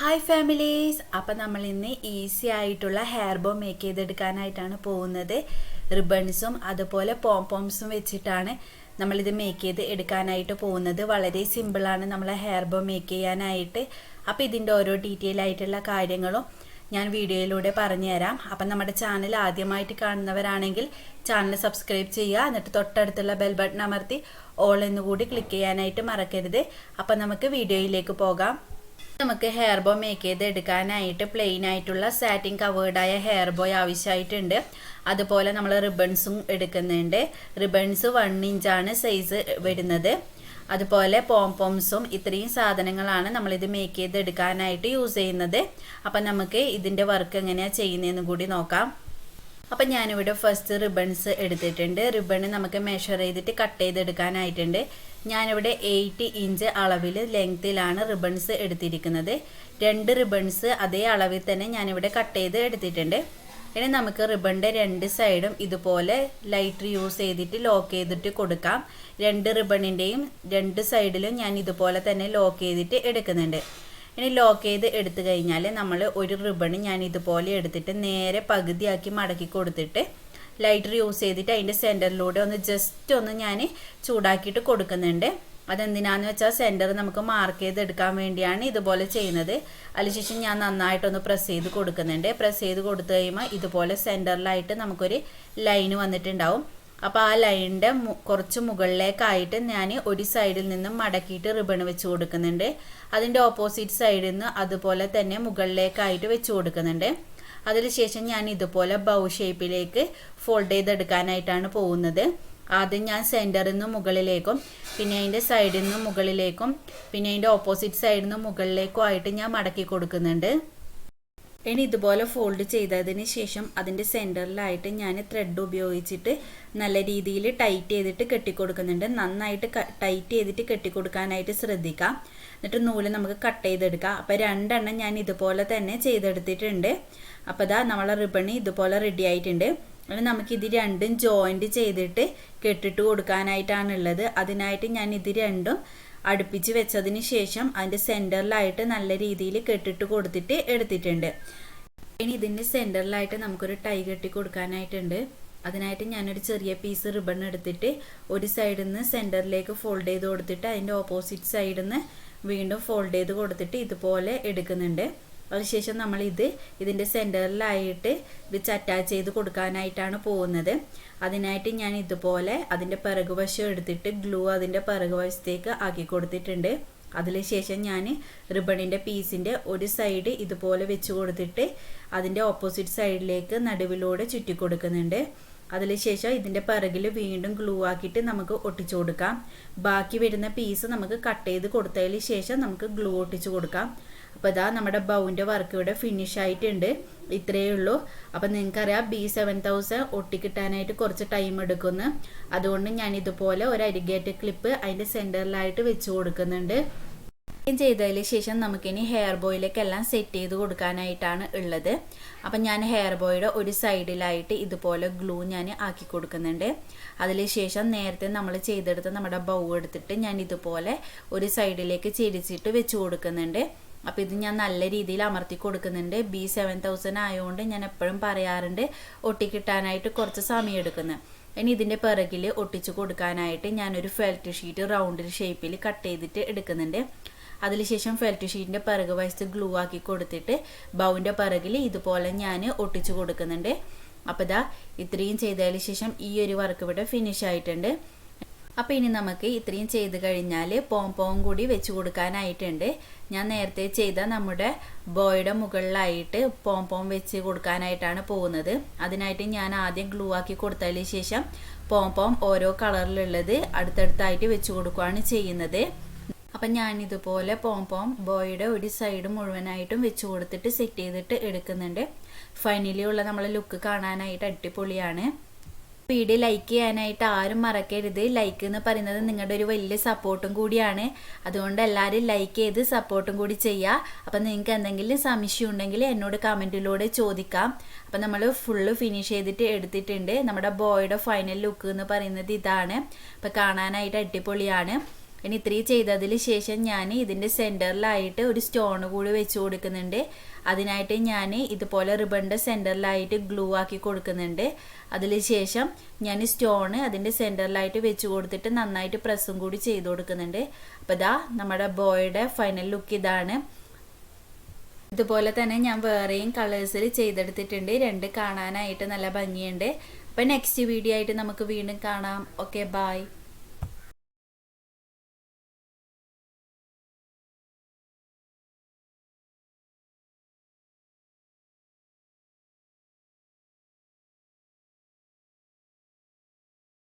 Hi families അപ്പം നമ്മൾ ഇന്ന് ഈസി ആയിട്ടുള്ള ഹെയർ ബോം മേക്ക് ചെയ്തെടുക്കാനായിട്ടാണ് പോകുന്നത്. റിബൺസും അതുപോലെ പോംപോംസും വെച്ചിട്ടാണ് നമ്മളിത് മേക്ക് ചെയ്ത് എടുക്കാനായിട്ട് പോകുന്നത്. വളരെ സിമ്പിളാണ് നമ്മളെ ഹെയർ ബോം മേക്ക് ചെയ്യാനായിട്ട്. അപ്പോൾ ഇതിന്റെ ഓരോ ഡീറ്റെയിൽ ആയിട്ടുള്ള കാര്യങ്ങളും ഞാൻ വീഡിയോയിലൂടെ പറഞ്ഞുതരാം. അപ്പം നമ്മുടെ ചാനൽ ആദ്യമായിട്ട് കാണുന്നവരാണെങ്കിൽ ചാനൽ സബ്സ്ക്രൈബ് ചെയ്യുക. എന്നിട്ട് തൊട്ടടുത്തുള്ള ബെൽ ബട്ടൺ അമർത്തി ഓൾ എന്നുകൂടി ക്ലിക്ക് ചെയ്യാനായിട്ട് മറക്കരുത്. അപ്പം നമുക്ക് വീഡിയോയിലേക്ക് പോകാം. നമുക്ക് ഹെയർ ബോ മേക്ക് ചെയ്ത് എടുക്കാനായിട്ട് പ്ലെയിൻ ആയിട്ടുള്ള സാറ്റിൻ കവേർഡായ ഹെയർ ബോയ് ആവശ്യമായിട്ടുണ്ട്. അതുപോലെ നമ്മൾ റിബൺസും എടുക്കുന്നുണ്ട്. റിബൺസ് വൺ ഇഞ്ചാണ് സൈസ് വരുന്നത്. അതുപോലെ പോംപോംസും ഇത്രയും സാധനങ്ങളാണ് നമ്മളിത് മേക്ക് ചെയ്ത് എടുക്കാനായിട്ട് യൂസ് ചെയ്യുന്നത്. അപ്പം നമുക്ക് ഇതിന്റെ വർക്ക് എങ്ങനെയാണ് ചെയ്യുന്നതെന്ന് കൂടി നോക്കാം. അപ്പം ഞാനിവിടെ ഫസ്റ്റ് റിബൺസ് എടുത്തിട്ടുണ്ട്. റിബൺ നമുക്ക് മെഷർ ചെയ്തിട്ട് കട്ട് ചെയ്തെടുക്കാനായിട്ടുണ്ട്. ഞാനിവിടെ എയ്റ്റ് ഇഞ്ച് അളവിൽ ലെങ്ത്തിലാണ് റിബൺസ് എടുത്തിരിക്കുന്നത്. രണ്ട് റിബൺസ് അതേ അളവിൽ തന്നെ ഞാനിവിടെ കട്ട് ചെയ്ത് എടുത്തിട്ടുണ്ട്. ഇനി നമുക്ക് റിബണിന്റെ രണ്ട് സൈഡും ഇതുപോലെ ലൈറ്റർ യൂസ് ചെയ്തിട്ട് ലോക്ക് ചെയ്തിട്ട് കൊടുക്കാം. രണ്ട് റിബണിന്റെയും രണ്ട് സൈഡിലും ഞാൻ ഇതുപോലെ തന്നെ ലോക്ക് ചെയ്തിട്ട് എടുക്കുന്നുണ്ട്. ഇനി ലോക്ക് ചെയ്ത് എടുത്തു കഴിഞ്ഞാൽ നമ്മൾ ഒരു റിബൺ ഞാൻ ഇതുപോലെ എടുത്തിട്ട് നേരെ പകുതിയാക്കി മടക്കി കൊടുത്തിട്ട് ലൈറ്റർ യൂസ് ചെയ്തിട്ട് അതിന്റെ സെന്ററിലൂടെ ഒന്ന് ജസ്റ്റ് ഒന്ന് ഞാൻ ചൂടാക്കിയിട്ട് കൊടുക്കുന്നുണ്ട്. അതെന്തിനാന്ന് വെച്ചാൽ സെന്റർ നമുക്ക് മാർക്ക് ചെയ്ത് എടുക്കാൻ വേണ്ടിയാണ് ഇതുപോലെ ചെയ്യുന്നത്. അതിനുശേഷം ഞാൻ നന്നായിട്ടൊന്ന് പ്രസ് ചെയ്ത് കൊടുക്കുന്നുണ്ട്. പ്രസ് ചെയ്ത് കൊടുത്തു കഴിയുമ്പോൾ ഇതുപോലെ സെന്ററിലായിട്ട് നമുക്കൊരു ലൈന് വന്നിട്ടുണ്ടാവും. അപ്പോൾ ആ ലൈനിന്റെ കുറച്ച് മുകളിലേക്കായിട്ട് ഞാൻ ഒരു സൈഡിൽ നിന്നും മടക്കിയിട്ട് റിബൺ വെച്ച് കൊടുക്കുന്നുണ്ട്. അതിന്റെ ഓപ്പോസിറ്റ് സൈഡിൽ നിന്ന് അതുപോലെ തന്നെ മുകളിലേക്കായിട്ട് വെച്ച് കൊടുക്കുന്നുണ്ട്. അതിനുശേഷം ഞാൻ ഇതുപോലെ ബൗ ഷേപ്പിലേക്ക് ഫോൾഡ് ചെയ്തെടുക്കാനായിട്ടാണ് പോകുന്നത്. ആദ്യം ഞാൻ സെന്ററിൽ നിന്ന് മുകളിലേക്കും പിന്നെ അതിന്റെ സൈഡിൽ നിന്ന് മുകളിലേക്കും പിന്നെ അതിന്റെ ഓപ്പോസിറ്റ് സൈഡിൽ നിന്ന് മുകളിലേക്കും ആയിട്ട് ഞാൻ മടക്കി കൊടുക്കുന്നുണ്ട്. ഇനി ഇതുപോലെ ഫോൾഡ് ചെയ്തതിന് ശേഷം അതിന്റെ സെന്ററിലായിട്ട് ഞാൻ ത്രെഡ് ഉപയോഗിച്ചിട്ട് നല്ല രീതിയിൽ ടൈറ്റ് ചെയ്തിട്ട് കെട്ടിക്കൊടുക്കുന്നുണ്ട്. നന്നായിട്ട് ടൈറ്റ് ചെയ്തിട്ട് കെട്ടിക്കൊടുക്കാനായിട്ട് ശ്രദ്ധിക്കാം. എന്നിട്ട് നൂൽ നമുക്ക് കട്ട് ചെയ്തെടുക്കാം. അപ്പോൾ രണ്ടെണ്ണം ഞാൻ ഇതുപോലെ തന്നെ ചെയ്തെടുത്തിട്ടുണ്ട്. അപ്പോൾ ഇതാ നമ്മളെ റിബണി ഇതുപോലെ റെഡി ആയിട്ടുണ്ട്. അങ്ങനെ നമുക്ക് ഇത് രണ്ടും ജോയിന്റ് ചെയ്തിട്ട് കെട്ടിട്ട് കൊടുക്കാനായിട്ടാണുള്ളത് അതിനായിട്ട് ഞാൻ ഇത് രണ്ടും അടുപ്പിച്ച് വെച്ചതിന് ശേഷം അതിന്റെ സെന്ററിലായിട്ട് നല്ല രീതിയിൽ കെട്ടിട്ട് കൊടുത്തിട്ട് എടുത്തിട്ടുണ്ട്. ഇനി ഇതിന്റെ സെന്ററിലായിട്ട് നമുക്കൊരു ടൈ കെട്ടി കൊടുക്കാനായിട്ടുണ്ട്. അതിനായിട്ട് ഞാനൊരു ചെറിയ പീസ് റിബൺ എടുത്തിട്ട് ഒരു സൈഡിൽ നിന്ന് സെന്ററിലേക്ക് ഫോൾഡ് ചെയ്ത് കൊടുത്തിട്ട് അതിന്റെ ഓപ്പോസിറ്റ് സൈഡിൽ നിന്ന് വീണ്ടും ഫോൾഡ് ചെയ്ത് കൊടുത്തിട്ട് ഇതുപോലെ എടുക്കുന്നുണ്ട്. അതിനുശേഷം നമ്മൾ ഇത് ഇതിന്റെ സെന്ററിലായിട്ട് വെച്ച് അറ്റാച്ച് ചെയ്ത് കൊടുക്കാനായിട്ടാണ് പോകുന്നത്. അതിനായിട്ട് ഞാൻ ഇതുപോലെ അതിന്റെ പിറകുവശം എടുത്തിട്ട് ഗ്ലൂ അതിന്റെ പിറകുവശത്തേക്ക് ആക്കി കൊടുത്തിട്ടുണ്ട്. അതിന് ശേഷം ഞാൻ റിബണിന്റെ പീസിന്റെ ഒരു സൈഡ് ഇതുപോലെ വെച്ച് കൊടുത്തിട്ട് അതിന്റെ ഓപ്പോസിറ്റ് സൈഡിലേക്ക് നടുവിലൂടെ ചുറ്റി കൊടുക്കുന്നുണ്ട്. അതിനുശേഷം ഇതിന്റെ പിറകിൽ വീണ്ടും ഗ്ലൂ ആക്കിയിട്ട് നമുക്ക് ഒട്ടിച്ചു കൊടുക്കാം. ബാക്കി വരുന്ന പീസ് നമുക്ക് കട്ട് ചെയ്ത് കൊടുത്തതിന് ശേഷം നമുക്ക് ഗ്ലൂ ഒട്ടിച്ചു കൊടുക്കാം. അപ്പോൾ ഇതാ നമ്മുടെ ബൗവിന്റെ വർക്ക് ഇവിടെ ഫിനിഷ് ആയിട്ടുണ്ട്. ഇത്രയേ ഉള്ളൂ. അപ്പോൾ നിങ്ങൾക്കറിയാം ബി സെവൻ തൗസൻഡ് ഒട്ടിക്കിട്ടാനായിട്ട് കുറച്ച് ടൈം എടുക്കുന്നു. അതുകൊണ്ട് ഞാൻ ഇതുപോലെ ഒരു അരിഗേറ്റ് ക്ലിപ്പ് അതിന്റെ സെന്ററിലായിട്ട് വെച്ച് കൊടുക്കുന്നുണ്ട്. ചെയ്തതിന് ശേഷം നമുക്കിനി ഹെയർ ബോയിലേക്കെല്ലാം സെറ്റ് ചെയ്ത് കൊടുക്കാനായിട്ടാണ് ഉള്ളത്. അപ്പം ഞാൻ ഹെയർ ബോയുടെ ഒരു സൈഡിലായിട്ട് ഇതുപോലെ ഗ്ലൂ ഞാൻ ആക്കി കൊടുക്കുന്നുണ്ട്. അതിന് ശേഷം നേരത്തെ നമ്മൾ ചെയ്തെടുത്ത് നമ്മുടെ ബൗ എടുത്തിട്ട് ഞാൻ ഇതുപോലെ ഒരു സൈഡിലേക്ക് ചിരിച്ചിട്ട് വെച്ച് കൊടുക്കുന്നുണ്ട്. അപ്പോൾ ഇത് ഞാൻ നല്ല രീതിയിൽ അമർത്തി കൊടുക്കുന്നുണ്ട്. ബി സെവൻ തൗസൻഡ് ആയതുകൊണ്ട് ഞാൻ എപ്പോഴും പറയാറുണ്ട് ഒട്ടിക്കിട്ടാനായിട്ട് കുറച്ച് സമയം എടുക്കുന്നത് ഇനി ഇതിന്റെ പിറകിൽ ഒട്ടിച്ചു കൊടുക്കാനായിട്ട് ഞാനൊരു ഫെൽറ്റ് ഷീറ്റ് റൗണ്ടിൽ ഷേപ്പിൽ കട്ട് ചെയ്തിട്ട് എടുക്കുന്നുണ്ട്. അതിനുശേഷം ഫെൽറ്റ് ഷീറ്റിന്റെ പിറക് വശത്ത് ഗ്ലൂ ആക്കി കൊടുത്തിട്ട് ബൗവിന്റെ പിറകിൽ ഇതുപോലെ ഞാൻ ഒട്ടിച്ചു കൊടുക്കുന്നുണ്ട്. അപ്പോൾ ഇതാ ഇത്രയും ചെയ്തതിന് ശേഷം ഈ ഒരു വർക്ക് ഇവിടെ ഫിനിഷ് ആയിട്ടുണ്ട്. അപ്പോൾ ഇനി നമുക്ക് ഇത്രയും ചെയ്ത് കഴിഞ്ഞാൽ പോം കൂടി വെച്ച് കൊടുക്കാനായിട്ടുണ്ട്. ഞാൻ നേരത്തെ ചെയ്ത നമ്മുടെ ബോയുടെ മുകളിലായിട്ട് പോം പോം വെച്ച് കൊടുക്കാനായിട്ടാണ് പോകുന്നത്. അതിനായിട്ട് ഞാൻ ആദ്യം ഗ്ലൂ ആക്കി കൊടുത്തതിന് ശേഷം പോം പോം ഓരോ കളറിലുള്ളത് അടുത്തടുത്തായിട്ട് വെച്ച് കൊടുക്കുകയാണ് ചെയ്യുന്നത്. അപ്പം ഞാനിതുപോലെ പോം പോം ബോയുടെ ഒരു സൈഡ് മുഴുവനായിട്ടും വെച്ച് കൊടുത്തിട്ട് സെറ്റ് ചെയ്തിട്ട് എടുക്കുന്നുണ്ട്. ഫൈനലി ഉള്ള നമ്മളെ ലുക്ക് കാണാനായിട്ട് അടിപൊളിയാണ്. വീഡിയോ ലൈക്ക് ചെയ്യാനായിട്ട് ആരും മറക്കരുത്. ലൈക്ക് എന്ന് പറയുന്നത് നിങ്ങളുടെ ഒരു വലിയ സപ്പോർട്ടും കൂടിയാണ്. അതുകൊണ്ട് എല്ലാവരും ലൈക്ക് ചെയ്ത് സപ്പോർട്ടും കൂടി ചെയ്യുക അപ്പം നിങ്ങൾക്ക് എന്തെങ്കിലും സംശയം ഉണ്ടെങ്കിൽ എന്നോട് കമന്റിലൂടെ ചോദിക്കാം. അപ്പം നമ്മൾ ഫുള്ള് ഫിനിഷ് ചെയ്തിട്ട് എടുത്തിട്ടുണ്ട്. നമ്മുടെ ബോയുടെ ഫൈനൽ ലുക്ക് എന്ന് പറയുന്നത് ഇതാണ്. അപ്പം കാണാനായിട്ട് അടിപൊളിയാണ്. ഇനി ഇത്രയും ചെയ്തതിന് ശേഷം ഞാൻ ഇതിന്റെ സെന്ററിലായിട്ട് ഒരു സ്റ്റോൺ കൂടി വെച്ച് കൊടുക്കുന്നുണ്ട്. അതിനായിട്ട് ഞാൻ ഇതുപോലെ റിബണിന്റെ സെന്ററിലായിട്ട് ഗ്ലൂ ആക്കി കൊടുക്കുന്നുണ്ട്. അതിന് ശേഷം ഞാൻ സ്റ്റോൺ അതിന്റെ സെന്ററിലായിട്ട് വെച്ച് കൊടുത്തിട്ട് നന്നായിട്ട് പ്രസ്സും കൂടി ചെയ്ത് കൊടുക്കുന്നുണ്ട്. അപ്പോൾ ഇതാ നമ്മുടെ ബോയുടെ ഫൈനൽ ലുക്ക് ഇതാണ്. ഇതുപോലെ തന്നെ ഞാൻ വേറെയും കളേഴ്സിൽ ചെയ്തെടുത്തിട്ടുണ്ട്. രണ്ട് കാണാനായിട്ട് നല്ല ഭംഗിയുണ്ട്. അപ്പം നെക്സ്റ്റ് വീഡിയോ ആയിട്ട് നമുക്ക് വീണ്ടും കാണാം. Okay bye